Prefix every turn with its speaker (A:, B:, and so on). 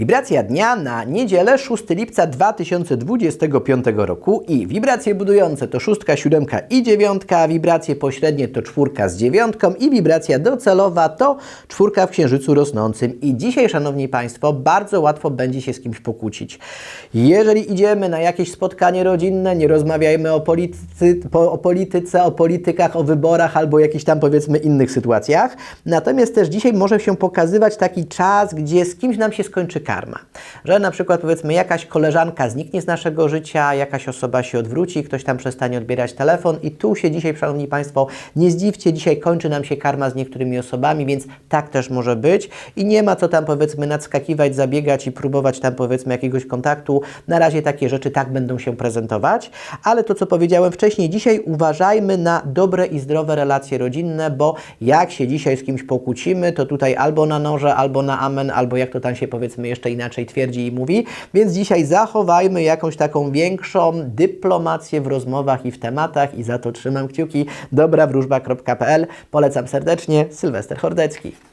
A: Wibracja dnia na niedzielę 6 lipca 2025 roku i wibracje budujące to szóstka, siódemka i dziewiątka, wibracje pośrednie to czwórka z dziewiątką i wibracja docelowa to czwórka w księżycu rosnącym. I dzisiaj, Szanowni Państwo, bardzo łatwo będzie się z kimś pokłócić. Jeżeli idziemy na jakieś spotkanie rodzinne, nie rozmawiajmy o, o polityce, o politykach, o wyborach albo jakichś tam powiedzmy innych sytuacjach. Natomiast też dzisiaj może się pokazywać taki czas, gdzie z kimś nam się skończy karma. Że na przykład powiedzmy jakaś koleżanka zniknie z naszego życia, jakaś osoba się odwróci, ktoś tam przestanie odbierać telefon i tu się dzisiaj, Szanowni Państwo, nie zdziwcie, dzisiaj kończy nam się karma z niektórymi osobami, więc tak też może być i nie ma co tam powiedzmy nadskakiwać, zabiegać i próbować tam powiedzmy jakiegoś kontaktu. Na razie takie rzeczy tak będą się prezentować, ale to co powiedziałem wcześniej, dzisiaj uważajmy na dobre i zdrowe relacje rodzinne, bo jak się dzisiaj z kimś pokłócimy, to tutaj albo na noże, albo na amen, albo jak to tam się powiedzmy jeszcze inaczej twierdzi i mówi, więc dzisiaj zachowajmy jakąś taką większą dyplomację w rozmowach i w tematach i za to trzymam kciuki. Dobrawróżba.pl Polecam serdecznie. Sylwester Hordecki.